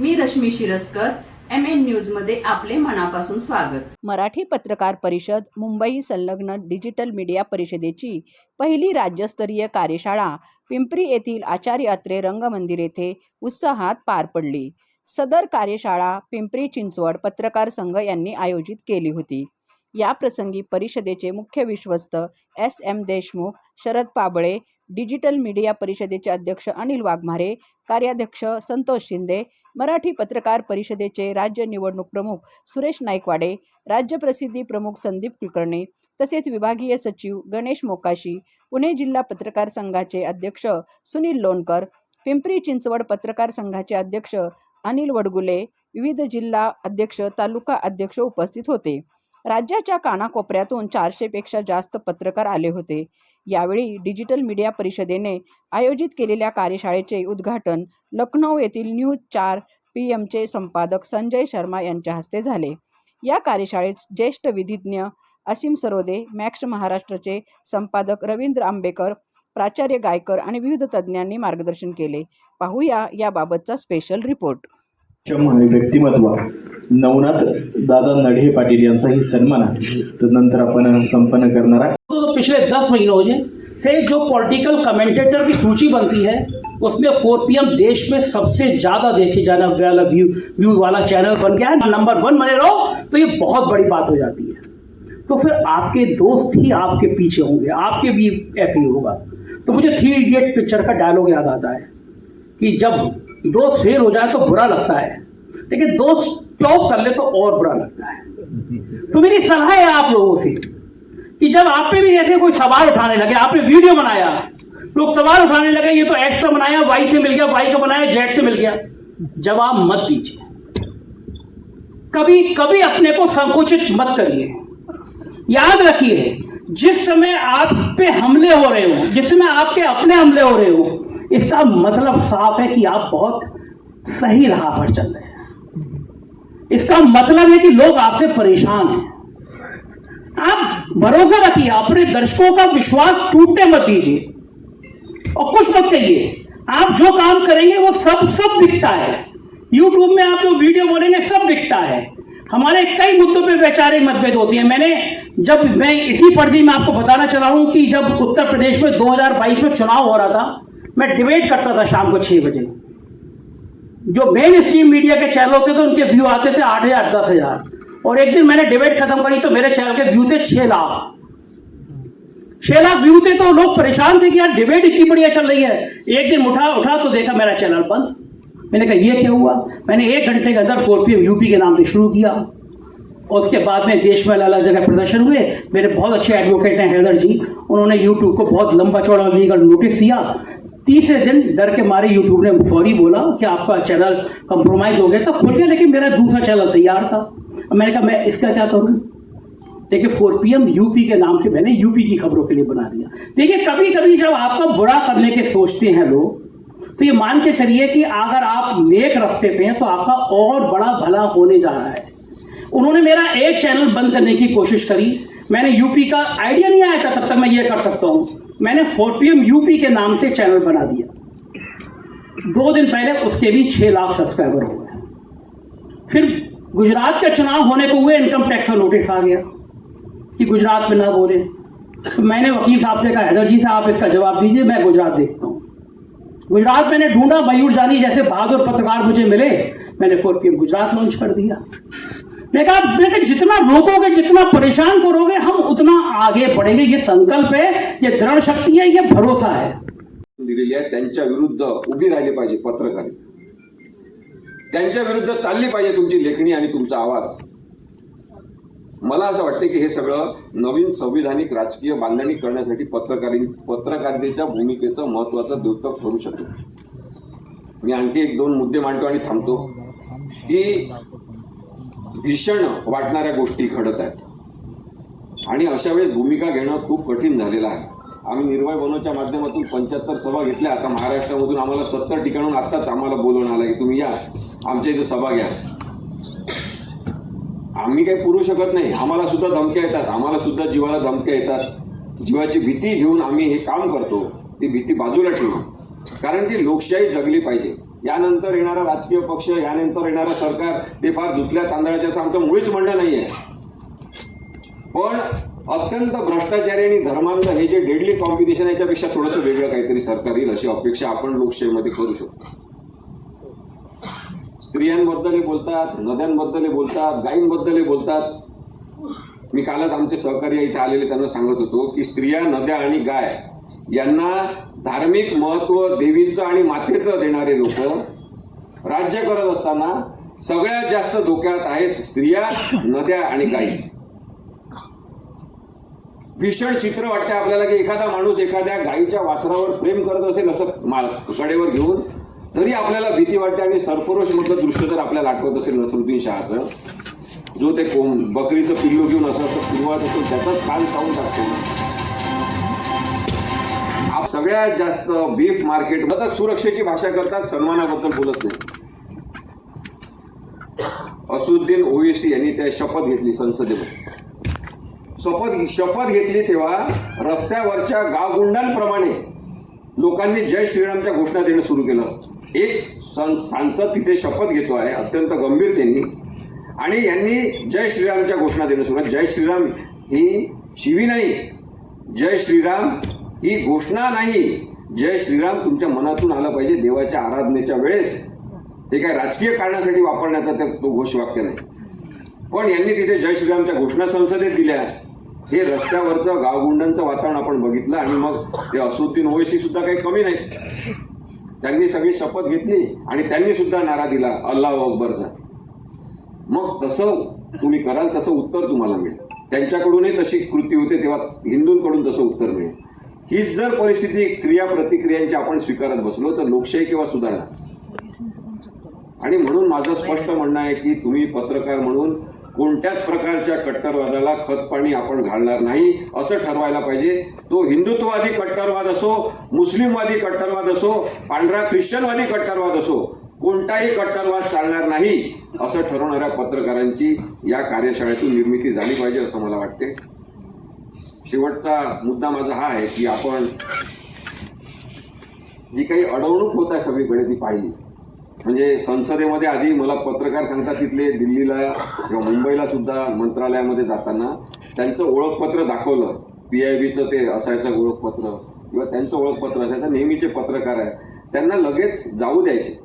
मी Rashmi Shiraskar M N न्यूजमध्ये आपले मनापासून स्वागत. मराठी पत्रकार परिषद मुंबई संलग्न डिजिटल मीडिया परिषदेची पहिली राज्यस्तरीय कार्यशाळा पिंपरी येथील आचार्य अत्रे रंगमंदिर येथे उत्साहात पार पडली. सदर कार्यशाळा पिंपरी चिंचवड पत्रकार संघ यांनी आयोजित केली होती. या प्रसंगी परिषदेचे मुख्य विश्वस्त S M Deshmukh Sharad Pabale digital media परिषदेचे अध्यक्ष अनिल वाघमारे कार्याध्यक्ष संतोष शिंदे मराठी पत्रकार परिषदेचे राज्य निवडणूक प्रमुख सुरेश नाईकवाडे राज्य प्रसिद्धी प्रमुख संदीप कुलकर्णी तसेच विभागीय सचिव गणेश मोकाशी पुणे जिल्हा पत्रकार संघाचे अध्यक्ष सुनील लोणकर पिंपरी चिंचवड पत्रकार संघाचे अध्यक्ष अनिल वडगुले विविध जिल्हा अध्यक्ष तालुका अध्यक्ष उपस्थित होते. राज्याच्या कानाकोपऱ्यातून चारशेपेक्षा जास्त पत्रकार आले होते. यावेळी डिजिटल मीडिया परिषदेने आयोजित केलेल्या कार्यशाळेचे उद्घाटन लखनौ येथील न्यूज चार पी एमचे संपादक संजय शर्मा यांच्या हस्ते झाले. या कार्यशाळेत ज्येष्ठ विधिज्ञ असीम सरोदे मॅक्स महाराष्ट्रचे संपादक रवींद्र आंबेकर प्राचार्य गायकर आणि विविध तज्ज्ञांनी मार्गदर्शन केले. पाहूया याबाबतचा स्पेशल रिपोर्ट. क्षम आणि व्यक्तिमत्व. नवनाथ दादा नढे पाटील यांचाही सन्मान आहे. तदनंतर आपण संपन्न करणार आहे तो, तो पिछले दस महीनों में से जो पॉलिटिकल कमेंटेटर की सूची बनती है उसमें फोर पी देश में सबसे ज़्यादा देखे जाने वाला व्यू व्यू वाला चैनल बन गया है। नंबर वन बने रहो तो ये बहुत बड़ी बात हो जाती है। तो फिर आपके दोस्त ही आपके पीछे होंगे। आपके भी ऐसे ही होगा। तो मुझे थ्री इडियट पिक्चर का डायलॉग याद आता है कि जब दोस्त फेल हो जाए तो बुरा लगता है। लेकिन दोस्त टॉप कर ले तो और बुरा लगता है। तो मेरी सलाह है आप लोगों से कि जब आप पे भी ऐसे कोई सवाल उठाने लगे, आपने वीडियो बनाया, लोग सवाल उठाने लगे, ये तो एक्स का बनाया वाई से मिल गया वाई का बनाया जेड से मिल गया। जवाब मत दीजिए। कभी कभी अपने को संकुचित मत करिए। याद रखिए, जिस समय आप पे हमले हो रहे हो, जिस समय आपके अपने हमले हो रहे हो इसका मतलब साफ़ है कि आप बहुत सही राह पर चल रहे हैं। इसका मतलब है कि लोग आपसे परेशान हैं। आप भरोसा रखिए, अपने दर्शकों का विश्वास टूटने मत दीजिए। और कुछ मत कहिए, आप जो काम करेंगे वो सब सब दिखता है। यूट्यूब में आप जो वीडियो बोलेंगे सब दिखता है। हमारे कई मुद्दों पे वैचारिक मतभेद होती है। मैंने जब मैं इसी पर्दी में आपको बताना चला हूँ कि जब उत्तर प्रदेश में 2022 में चुनाव हो रहा था मैं डिबेट करता था शाम को छह बजे। जो मेन स्ट्रीम मीडिया के चैनल होते थे, उनके व्यू आते थे आठ हज़ार, दस हज़ार। और एक दिन मैंने डिबेट खत्म करी तो मेरे चैनल के व्यू थे छह लाख। छह लाख व्यू थे तो लोग परेशान थे कि यार डिबेट इतनी बढ़िया चल रही है। एक दिन उठा उठा तो देखा मेरा चैनल बंद। मैंने कहा, ये क्या हुआ? मैंने एक घंटे के अंदर फोर पी यूपी के नाम से शुरू किया। और उसके बाद में देश में अलग अलग जगह प्रदर्शन हुए। मेरे बहुत अच्छे एडवोकेट हैं, हैदर जी। उन्होंने यूट्यूब को बहुत लंबा चौड़ा लीगल नोटिस दिया। तीसरे दिन डर के मारे यूट्यूब ने सॉरी बोला कि आपका चैनल कंप्रोमाइज हो गया। तो खुल गया, लेकिन मेरा दूसरा चैनल तैयार था। मैंने कहा, मैं इसका क्या करूँ? देखिए फोर पी एम यूपी के नाम से मैंने यूपी की खबरों के लिए बना दिया। देखिए कभी कभी जब आपका बुरा करने के सोचते हैं लोग तो ये मान के चलिए कि अगर आप नेक रास्ते पे हैं तो आपका और बड़ा भला होने जा रहा है। उन्होंने मेरा एक चैनल बंद करने की कोशिश करी। मैंने यूपी का आइडिया नहीं आया था, तब तक मैं ये कर सकता हूँ। मैंने फोर पी यूपी के नाम से चैनल बना दिया। दो दिन पहले उसके भी छः लाख सब्सक्राइबर हो गए। फिर गुजरात का चुनाव होने को हुए इनकम टैक्स का नोटिस आ गया कि गुजरात में ना बोले। तो मैंने वकील साहब से कहा, हैदर जी साहब इसका जवाब दीजिए, मैं गुजरात देखता हूँ। गुजरात मैंने ढूंढा, मयूर जानी, जैसे बहादुर पत्रकार मुझे मिले, मैंने फोर पी गुजरात लॉन्च कर दिया। मैं कहा मैंने कहा जितना रोकोगे जितना परेशान करोगे हम उतना आगे बढ़ेंगे। ये संकल्प है ये दृढ़ शक्ति है ये भरोसा है। दिलेली आहे त्यांच्या विरुद्ध उभी राहिली पाहिजे पत्रकार त्यांच्या विरुद्ध चालली पाहिजे तुमची लेखणी आणि तुमचा आवाज. मला असं वाटतं की हे सगळं नवीन संविधानिक राजकीय बांधणी करण्यासाठी पत्रकारी पत्रकारितेच्या भूमिकेचं महत्वाचं द्योतक ठरू शकतो. मी आणखी एक दोन मुद्दे मांडतो आणि थांबतो. की भीषण वाटणाऱ्या गोष्टी घडत आहेत. आणि अशा वेळेस भूमिका घेणं खूप कठीण झालेलं आहे. आम्ही निर्भय बनवच्या माध्यमातून पंच्याहत्तर सभा घेतल्या. आता महाराष्ट्रामधून आम्हाला सत्तर ठिकाणून आत्ताच आम्हाला बोलवणं आलं की तुम्ही या. आमच्या इथे सभा घ्या. आम्ही काही पुरू शकत नाही. आम्हाला सुद्धा धमक्या येतात. आम्हाला सुद्धा जीवाला धमक्या येतात. जीवाची भीती घेऊन आम्ही हे काम करतो. ती भीती बाजूला ठेवू कारण की लोकशाही जगली पाहिजे. यानंतर येणारा राजकीय पक्ष यानंतर येणारं सरकार ते फार धुतल्या तांदळाच्याच आमचं मुळीच म्हणणं नाहीये. पण अत्यंत भ्रष्टाचारी आणि धर्मांध हे जे डेडली कॉम्बिनेशन याच्यापेक्षा थोडंसं वेगळं काहीतरी सरकार येईल अशी अपेक्षा आपण लोकशाहीमध्ये करू शकतो. स्त्रियांबद्दल बोलतात नद्यांबद्दल बोलतात गायींबद्दल बोलतात. मी कालच आमचे सहकारी इथे आलेले त्यांना सांगत होतो की स्त्रिया नद्या आणि गाय यांना धार्मिक महत्त्व देवीचं आणि मातेचं देणारे लोक राज्य करत असताना सगळ्यात जास्त धोक्यात आहेत स्त्रिया नद्या आणि गायी भीषण चित्र वाटते आपल्याला की एखादा माणूस एखाद्या गायीच्या वासरावर प्रेम करत असेल असं माल कडेवर घेऊन तरी आपल्याला भीती वाटते आणि सरफरोश मधलं दृश्य जर आपल्याला आठवत असेल नसरुद्दीन शहाचं जो ते कोंब बकरीचं पिल्लू घेऊन असं असं फिरवत असेल त्याचाच काल चावून टाकतो सगळ्यात जास्त बीफ मार्केट आता सुरक्षेची भाषा करतात सन्मानाबद्दल बोलत नाही. असुद्दीन ओवेसी यांनी त्या शपथ घेतली संसदेमध्ये. शपथ शपथ घेतली तेव्हा रस्त्यावरच्या गावगुंडांप्रमाणे लोकांनी जय श्रीरामच्या घोषणा देणं सुरू केलं. एक सं- सांसद तिथे शपथ घेतो आहे अत्यंत गंभीरतेने आणि यांनी जय श्रीरामच्या घोषणा देणं सुरू जय श्रीराम ही शिवी नाही. जय श्रीराम ही घोषणा नाही. जय श्रीराम तुमच्या मनातून आला पाहिजे देवाच्या आराधनेच्या वेळेस. ते काय राजकीय कारणासाठी वापरण्याचा त्या तो घोषवाक्य नाही. पण यांनी तिथे जय श्रीरामच्या घोषणा संसदेत दिल्या. हे रस्त्यावरचं गावगुंडांचं वातावरण आपण बघितलं आणि मग ते असुद्दीन ओवेसी सुद्धा काही कमी नाही. त्यांनी सगळी शपथ घेतली आणि त्यांनी सुद्धा नारा दिला. अल्लाह अकबरचा मग तसं तुम्ही कराल तसं उत्तर तुम्हाला मिळेल. त्यांच्याकडूनही तशी कृती होते तेव्हा हिंदूंकडून तसं उत्तर मिळेल. हीच जर परिस्थिती क्रिया प्रतिक्रियांची आपण स्वीकारत बसलो तर लोकशाही केव्हा सुधारणार? आणि म्हणून माझं स्पष्ट म्हणणं आहे की तुम्ही पत्रकार म्हणून कोणत्याच प्रकारच्या कट्टरवादाला खतपाणी आपण घालणार नाही असं ठरवायला पाहिजे. तो हिंदुत्ववादी कट्टरवाद असो मुस्लिमवादी कट्टरवाद असो पांढरा ख्रिश्चनवादी कट्टरवाद असो कोणताही कट्टरवाद चालणार नाही असं ठरवणाऱ्या पत्रकारांची या कार्यशाळेतून निर्मिती झाली पाहिजे असं मला वाटते शेवटचा मुद्दा माझा हा आहे की आपण जी काही अडवणूक होत आहे सगळीकडे ती पाहिली. म्हणजे संसदेमध्ये आधी मला पत्रकार सांगतात तिथले दिल्लीला किंवा मुंबईला सुद्धा मंत्रालयामध्ये जाताना त्यांचं ओळखपत्र दाखवलं. पी आय बीचं ते असायचं ओळखपत्र किंवा त्यांचं ओळखपत्र असायचं नेहमीचे पत्रकार आहे. त्यांना लगेच जाऊ द्यायचे.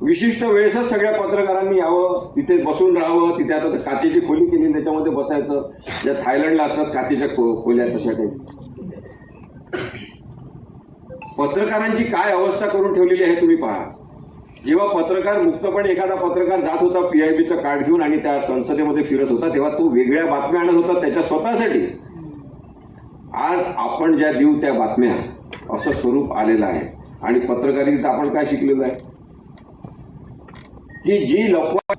विशिष्ट वेळेसच सगळ्या पत्रकारांनी यावं तिथे बसून राहावं तिथे आता काचेची खोली केली त्याच्यामध्ये बसायचं. ज्या थायलंडला असतात काचेच्या खो खोल्या कशा काही पत्रकारांची काय अवस्था करून ठेवलेली आहे तुम्ही पहा. जेव्हा पत्रकार मुक्तपणे एखादा पत्रकार जात होता पीआयबीचं कार्ड घेऊन आणि त्या संसदेमध्ये फिरत होता तेव्हा तो वेगळ्या बातम्या आणत होता त्याच्या स्वतःसाठी. आज आपण ज्या देऊ त्या बातम्या असं स्वरूप आलेलं आहे. आणि पत्रकारितेत आपण काय शिकलेलं आहे? की जी लपवा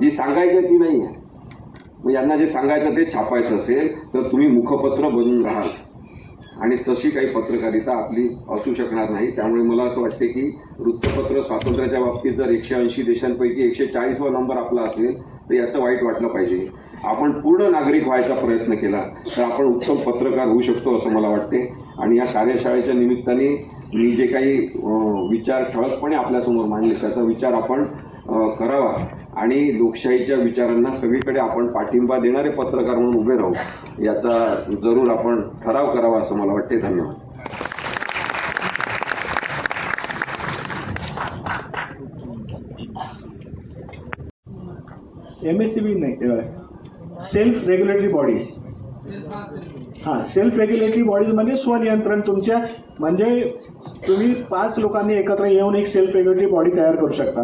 जी सांगायची ती नाही आहे. मग यांना जे सांगायचं ते छापायचं असेल तर तुम्ही मुखपत्र बनून राहाल. आणि तशी काही पत्रकारिता आपली असू शकणार नाही. त्यामुळे मला असं वाटते की वृत्तपत्र स्वातंत्र्याच्या बाबतीत जर एकशे ऐंशी देशांपैकी एकशे चाळीसवा नंबर आपला असेल तर याचं वाईट वाटलं पाहिजे. आपण पूर्ण नागरिक व्हायचा प्रयत्न केला तर आपण उत्तम पत्रकार होऊ शकतो असं मला वाटते. आणि या कार्यशाळेच्या निमित्ताने मी जे काही विचार ठळकपणे आपल्यासमोर मांडले त्याचा विचार आपण करावा. आणि लोकशाहीच्या विचारांना सगळीकडे आपण पाठिंबा देणारे पत्रकार म्हणून उभे राहू याचा जरूर आपण ठराव करावा असं मला वाटते. धन्यवाद. एम एस सी बी नाही सेल्फ रेग्युलेटरी बॉडी हां सेल्फ रेग्युलेटरी बॉडीज म्हणजे स्वनियंत्रण तुमच्या म्हणजे तुम्ही पाच लोकांनी एकत्र येऊन एक सेल्फ रेग्युलेटरी बॉडी तयार करू शकता.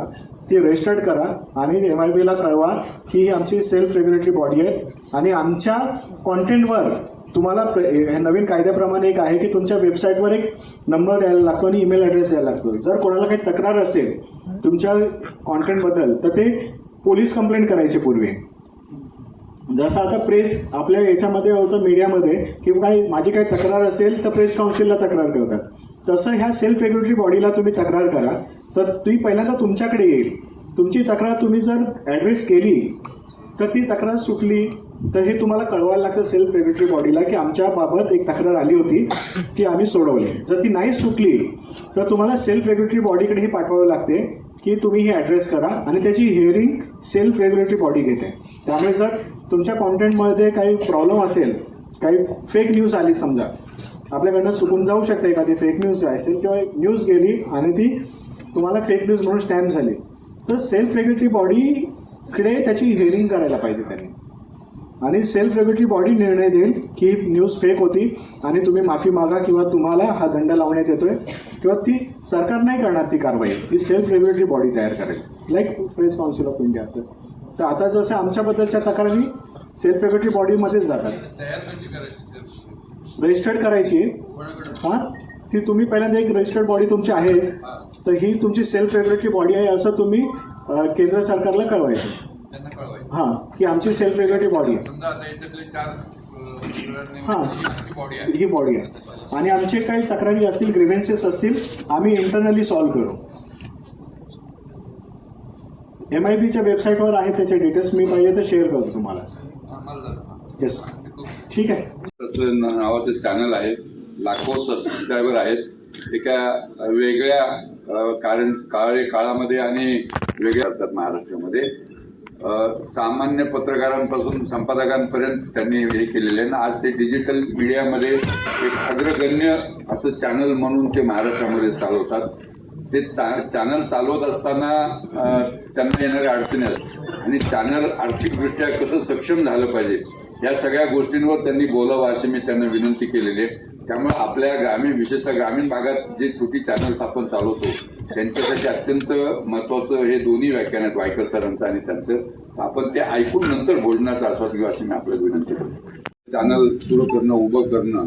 ती रजिस्टर्ड करा आणि एम आय बीला कळवा की ही आमची सेल्फ रेग्युलेटरी बॉडी आहे. आणि आमच्या कॉन्टेंटवर तुम्हाला हे नवीन कायद्याप्रमाणे एक आहे की तुमच्या वेबसाईटवर एक नंबर द्यायला लागतो आणि ईमेल ॲड्रेस द्यायला लागतो. जर कोणाला काही तक्रार असेल तुमच्या कॉन्टेंटबद्दल तर ते पोलीस कंप्लेंट करायची पूर्वी. जसं आता प्रेस आपल्या याच्यामध्ये होतं मीडियामध्ये की काही माझी काही तक्रार असेल तर प्रेस काउन्सिलला तक्रार करतात. तसं ह्या सेल्फ रेग्युलेटरी बॉडीला तुम्ही तक्रार करा तर ती पहिल्यांदा तुमच्याकडे येईल. तुमची तक्रार तुम्ही जर ॲड्रेस केली तर ती तक्रार सुटली तर हे तुम्हाला कळवायला लागतं सेल्फ रेग्युलेटरी बॉडीला की आमच्याबाबत एक तक्रार आली होती ती आम्ही सोडवली. जर ती नाही सुटली तर तुम्हाला सेल्फ रेग्युलेटरी बॉडीकडे हे पाठवावं लागते की तुम्ही हे ॲड्रेस करा आणि त्याची हिअरिंग सेल्फ रेग्युलेटरी बॉडी घेते. त्यामुळे जर तुमच्या कॉन्टेंटमध्ये काही प्रॉब्लेम असेल काही फेक न्यूज आली समजा आपल्याकडनं चुकून जाऊ शकते एखादी फेक न्यूज असेल किंवा न्यूज गेली आणि ती तुम्हाला फेक न्यूज म्हणून स्टॅम्प झाली तर सेल्फ रेग्युलेटरी बॉडीकडे त्याची हिअरिंग करायला पाहिजे त्यांनी. आणि सेल्फ रेग्युलेटरी बॉडी निर्णय देईल की ही न्यूज फेक होती आणि तुम्ही माफी मागा किंवा तुम्हाला हा दंड लावण्यात येतोय किंवा ती सरकार नाही करणार ती कारवाई. ही सेल्फ रेग्युलेटरी बॉडी तयार करेल. Like press council of India तर आता जसं आमच्याबद्दलच्या तक्रारी सेल्फ रेग्युलेटरी बॉडीमध्येच जातात. रजिस्टर्ड करायची हां? ती तुम्ही पहिल्यांदा एक रजिस्टर्ड बॉडी तुमची आहेच. तर ही तुमची सेल्फ रेग्युलेटरी बॉडी आहे असं तुम्ही केंद्र सरकारला कळवायचं. हां की आमची सेल्फ रेग्युलेटरी बॉडी आहे. समजा आता याच्यातले चार हां बॉडी आहे. ही बॉडी आहे. आणि आमचे काही तक्रारी असतील ग्रिव्हन्सेस असतील आम्ही इंटरनली सॉल्व्ह करू. एम आय बीच्या वेबसाईटवर आहे त्याचे डिटेल्स मी पाहिजे तर शेअर करतो तुम्हाला. येस ठीक आहे. त्याचं न- नावाचं चॅनल आहे. लाखो सबस्क्रायबर आहेत. एका वेगळ्या कारण काळे काळामध्ये आणि वेगळ्या असतात महाराष्ट्रामध्ये. सामान्य पत्रकारांपासून संपादकांपर्यंत त्यांनी हे केलेले आहे. आणि आज ते डिजिटल मीडियामध्ये एक अग्रगण्य असं चॅनल म्हणून ते महाराष्ट्रामध्ये चालवतात. ते चा चॅनल चालवत असताना त्यांना येणाऱ्या अडचणी असतात. आणि चॅनल आर्थिकदृष्ट्या कसं सक्षम झालं पाहिजे या सगळ्या गोष्टींवर त्यांनी बोलावं अशी मी त्यांना विनंती केलेली आहे. त्यामुळे आपल्या ग्रामीण विशेषतः ग्रामीण भागात जे छोटी चॅनल्स आपण चालवतो त्यांच्यासाठी अत्यंत महत्वाचं हे दोन्ही व्याख्यान आहेत वायकर सरांचं आणि त्यांचं. आपण ते ऐकून नंतर भोजनाचा आस्वाद घेऊ अशी मी आपल्याला विनंती करतो. चॅनल सुरू करणं उभं करणं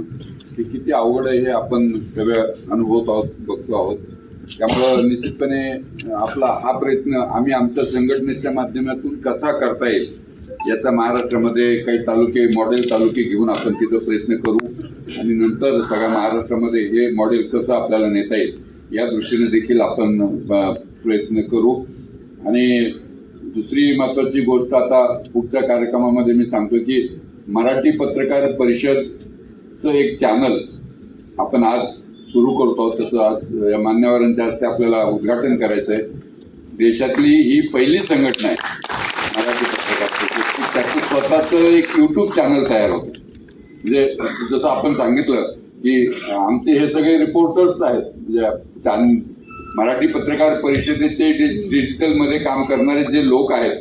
हे किती आवड आहे हे आपण सगळं अनुभवत आहोत बघतो आहोत. त्यामुळं निश्चितपणे आपला हा प्रयत्न आम्ही आमच्या संघटनेच्या माध्यमातून कसा करता येईल याचा महाराष्ट्रामध्ये काही तालुके मॉडेल तालुके घेऊन आपण तिथं प्रयत्न करू. आणि नंतर सगळ्या महाराष्ट्रामध्ये हे मॉडेल कसं आपल्याला नेता येईल. या दृष्टीने देखील आपण प्रयत्न करू. आणि दुसरी महत्त्वाची गोष्ट आता पुढच्या कार्यक्रमामध्ये मी सांगतो की मराठी पत्रकार परिषदचं एक चॅनल आपण आज सुरू करतो. तसं आज या मान्यवरांच्या हस्ते आपल्याला उद्घाटन करायचं आहे देशातली ही पहिली संघटना आहे मराठी पत्रकार त्याचं स्वतःचं एक यूट्यूब चॅनल तयार होतं. म्हणजे जसं आपण सांगितलं की आमचे हे सगळे रिपोर्टर्स आहेत म्हणजे चांद मराठी पत्रकार परिषदेचे डि- डिजिटलमध्ये काम करणारे जे लोक आहेत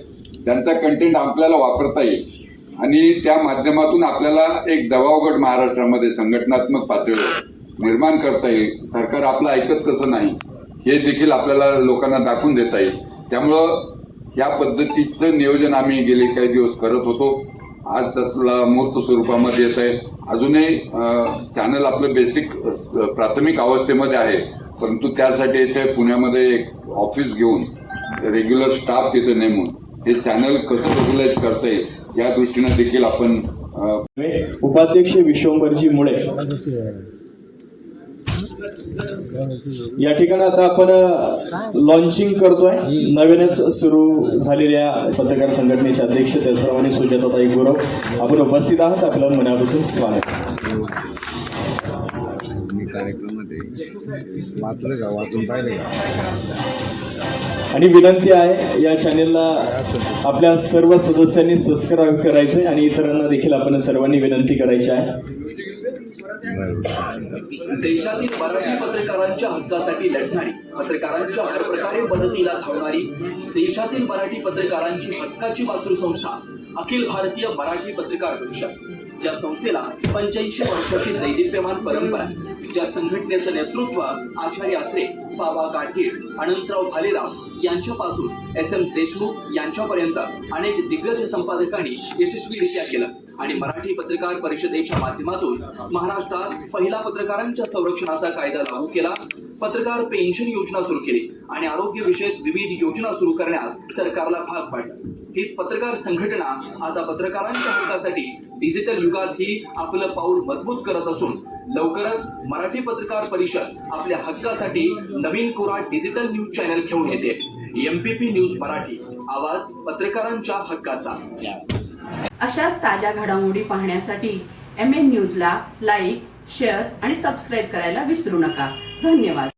त्यांचा कंटेंट आपल्याला वापरता येईल. आणि त्या माध्यमातून आपल्याला एक दबावगट महाराष्ट्रामध्ये संघटनात्मक पातळीवर निर्माण करता येईल. सरकार आपलं ऐकत कसं नाही हे देखील आपल्याला लोकांना दाखवून देता येईल. त्यामुळं ह्या पद्धतीचं नियोजन आम्ही गेले काही दिवस करत होतो. आज त्यातला मूर्त स्वरूपामध्ये येत आहे अजूनही चॅनल आपलं बेसिक प्राथमिक अवस्थेमध्ये आहे. परंतु त्यासाठी इथे पुण्यामध्ये एक ऑफिस घेऊन रेग्युलर स्टाफ तिथे नेमून हे चॅनल कसं रेग्युलाइज करता येईल या दृष्टीनं देखील आपण उपाध्यक्ष विश्वंभरजी मुळे या ठिकाणी आता आपण लॉन्चिंग करतोय. नवीनच सुरू झालेल्या पत्रकार संघटनेचे अध्यक्ष त्याचप्रमाणे सुजाताताई गुरव. आपण उपस्थित आहात. आपलं मनापासून स्वागत. मी कार्यक्रमामध्ये वाचलं का वाचून पाहिलं का आणि विनंती आहे या चॅनेलला आपल्या सर्व सदस्यांनी सबस्क्राईब करायचे आणि इतरांना देखील आपण सर्वांनी विनंती करायची आहे. देशातील मराठी पत्रकारांच्या हक्कासाठी लढणारी पत्रकारांच्या हर प्रकारे मदतीला धावणारी देशातील मराठी पत्रकारांची हक्काची मातृसंस्था अखिल भारतीय मराठी पत्रकार परिषद ज्या संस्थेला पंच्याऐंशी वर्षाची दैदिप्यमान परंपरा ज्या संघटनेचं नेतृत्व आचार्य अत्रे बाबा गाठीड अनंतराव भालेराव यांच्यापासून एस एम देशमुख यांच्यापर्यंत अनेक दिग्गज संपादकांनी यशस्वीरित्या केलं. आणि मराठी पत्रकार परिषदेच्या माध्यमातून महाराष्ट्रात पहिला पत्रकारांच्या संरक्षणाचा कायदा लागू केला. पत्रकार पेन्शन योजना सुरू केली आणि आरोग्य विषयक विविध योजना सुरू करण्यास सरकारला भाग पाडलं. हीच पत्रकार संघटना आता पत्रकारांच्या हक्कासाठी डिजिटल युगात ही आपलं पाऊल मजबूत करत असून लवकरच मराठी पत्रकार परिषद आपल्या हक्कासाठी नवीन कोरा डिजिटल न्यूज चॅनल घेऊन येते. एमपीपी न्यूज मराठी आवाज पत्रकारांच्या हक्काचा. अशाच ताज्या घडामोडी पाहण्यासाठी एम एन न्यूजला लाईक शेअर आणि सबस्क्राईब करायला विसरू नका. धन्यवाद.